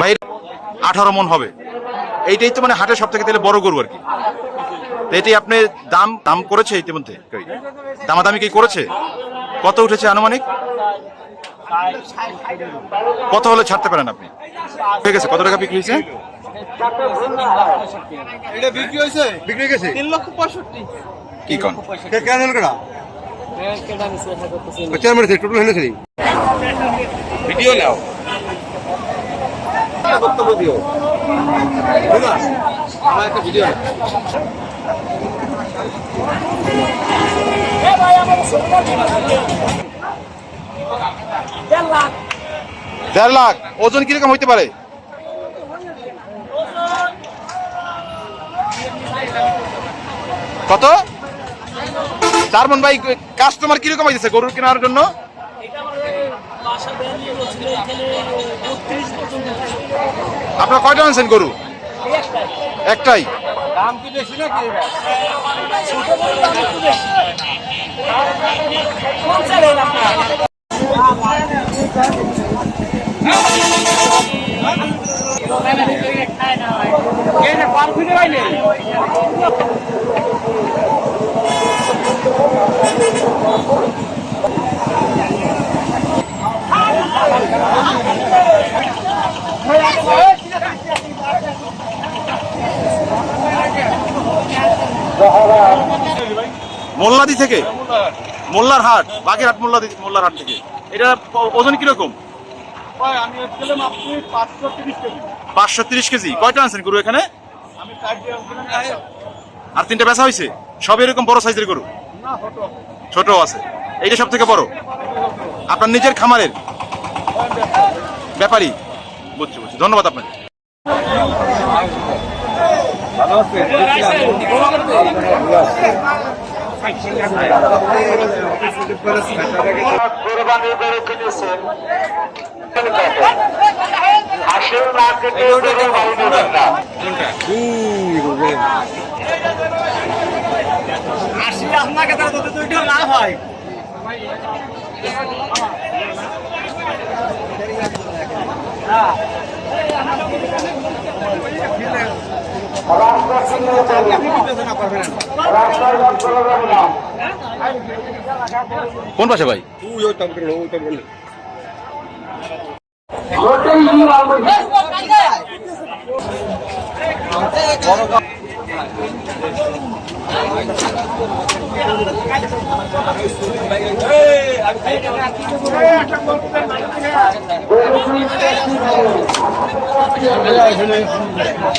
ভাই আঠারো মন হবে। এইটাই তো মানে হাটে সব থেকে তাহলে বড় গরু আর কি। তো এটি আপনি দাম দাম করেছে ইতিমধ্যে? দামাদামি কি করেছে? কত উঠেছে আনুমানিক? কত হলে ছাড়তে পারেন আপনি? ঠিক আছে কত টাকা বিক্রি হয়েছে? এটা বিক্রি হয়েছে? বিক্রি গেছে তিন লক্ষ পঁয়ষট্টি। কি কন? কে কেন টোটাল হলে খেলি ভিডিও নাও বক্তব্য দিও দেড় লাখ। ওজন কীরকম হইতে পারে? কত? চার মন ভাই কাস্টমার কীরকম হয়েছে গরুর কেনার জন্য? আপনার কয়টা আনছেন গরু? একটাই। দাম কি বেশি নাকি মোল্লাদি থেকে? মোল্লার হাট বাগেরহাট মোল্লাদি মোল্লার হাট থেকে। এটা ওজন কীরকম? পাঁচশো তিরিশ কেজি। কয়টা আনছেন গরু এখানে? আর তিনটা বেচা হয়েছে? সব এরকম বড় সাইজের গরু? ছোট আছে। এইটা সব থেকে বড়? আপনার নিজের খামারের? ব্যাপারী। বুঝছি বুঝছি। ধন্যবাদ আপনাকে। কোরবানি করে কিনেছেন ভাই নেবেন না আসলে আপনাকে তারা তো দুইটা লাভ হয়। না কোন পাশে ভাই? তুই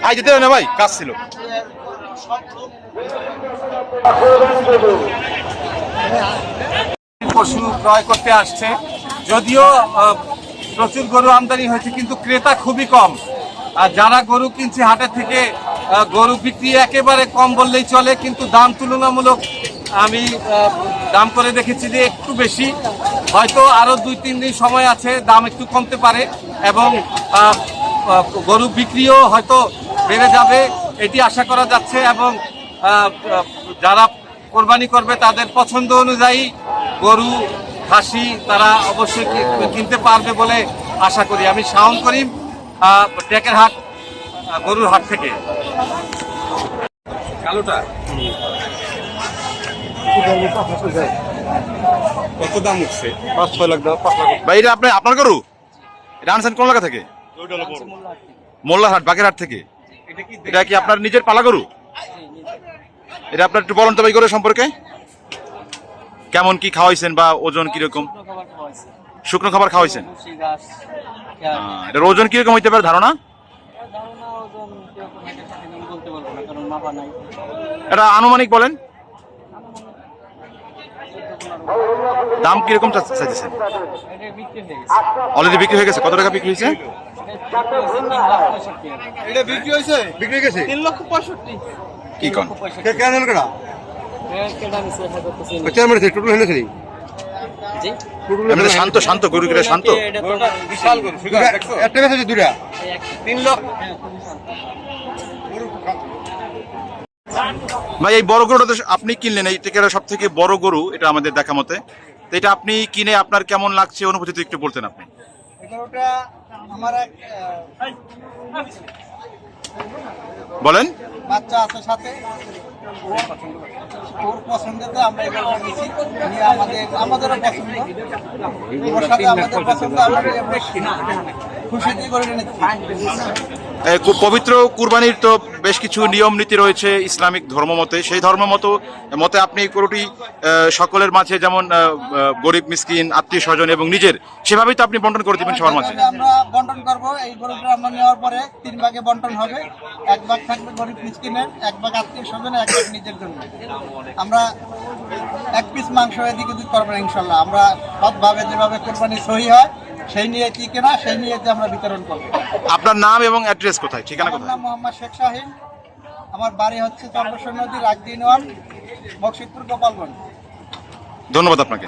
আই যেতে না ভাই, কাজ ছিল। পশু ক্রয় করতে আসছে। যদিও প্রচুর গরু আমদানি হয়েছে, কিন্তু ক্রেতা খুবই কম। আর যারা গরু কিনছে হাটের থেকে গরু বিক্রি একেবারে কম বললেই চলে, কিন্তু দাম তুলনামূলক আমি দাম করে দেখেছি যে একটু বেশি। হয়তো আরও দুই, তিন দিন সময় আছে, দাম একটু কমতে পারে এবং গরু বিক্রিও হয়তো বেড়ে যাবে, এটি আশা করা যাচ্ছে এবং যারা কোরবানি করবে তাদের পছন্দ অনুযায়ী গরু, খাসি তারা অবশ্যই কিনতে পারবে বলে আশা করি। আমি শাওন করিম টেকের হাট। গরুর হাট থেকে। কালোটা? কত দাম উঠছে? পাঁচ ছয় লাখ পাঁচ লাখ ভাই এটা আপনি আপনার গরু? এটা আনছেন কোন এলাকা থেকে? মোল্লার হাট বাগেরহাট থেকে। এটা কি আপনার নিজের পালা গরু? এটা আপনার একটু বলুন তো ভাই গরু সম্পর্কে। কেমন কি খাওয়াইছেন বা ওজন কীরকম? শুকনো খাবার খাওয়াইছেন। আহ, এটার ওজন কীরকম হইতে পারে ধারণা? এটা আনুমানিক বলেন। দাম কীরকম চাইতেছেন? অলরেডি বিক্রি হয়ে গেছে। কত টাকা বিক্রি হয়েছে? এটা বিক্রি হয়েছে? বিক্রি হয়ে গেছে? তিন লক্ষ পঁয়ষট্টি। কি কন? কেন? কেডা টোটাল হলে খেলি শান্ত শান্ত গরু কিনা শান্ত? বিশাল গরু একটা দুইটা। তিন লক্ষ। ভাই এই বড় গরুটা তো আপনি কিনলেন এই থেকে সব থেকে বড় গরু এটা আমাদের দেখা মতে। তো এটা আপনি কিনে আপনার কেমন লাগছে অনুভূতি তো একটু বলতেন আপনি। বলেন। বাচ্চা আছে সাথে। ওর- ওর পছন্দতে আমরা এগুলো নিয়েছি। নিয়ে আমাদের আমাদেরও পছন্দ। ওর সাথে আমাদের পছন্দ আমরা খুশি করে নিচ্ছি। পবিত্র কুরবানির তো বেশ কিছু নিয়ম নীতি রয়েছে ইসলামিক ধর্ম মতে। সেই ধর্ম মতো আপনি এই গরুটি সকলের মাঝে যেমন গরিব, মিসকিন, আত্মীয় স্বজন এবং নিজের, সেভাবেই তো আপনি বন্টন করে দিবেন সবার মাঝে। আমরা বন্টন করব। এই গরুটা আমরা নেওয়ার পরে তিন ভাগে বন্টন হবে। এক ভাগ থাকবে গরিব, মিসকিনের, এক ভাগ আত্মীয় স্বজনের এক ভাগ নিজের জন্য। আমরা এক পিস মাংস এদিক করব ইনশাল্লাহ। আমরা সৎভাবে যেভাবে কোরবানি সহি হয় সেই নিয়ে কি কেনা সেই নিয়ে আমরা বিতরণ করব। আপনার নাম এবং অ্যাড্রেস কোথায়? ঠিকানা আমার কোথায়? নাম মোহাম্মদ শেখ শাহিন। আমার বাড়ি হচ্ছে চন্দ্রসর নদী রাজদিনওয়ান মকসিদপুর গোপালগঞ্জ। ধন্যবাদ আপনাকে।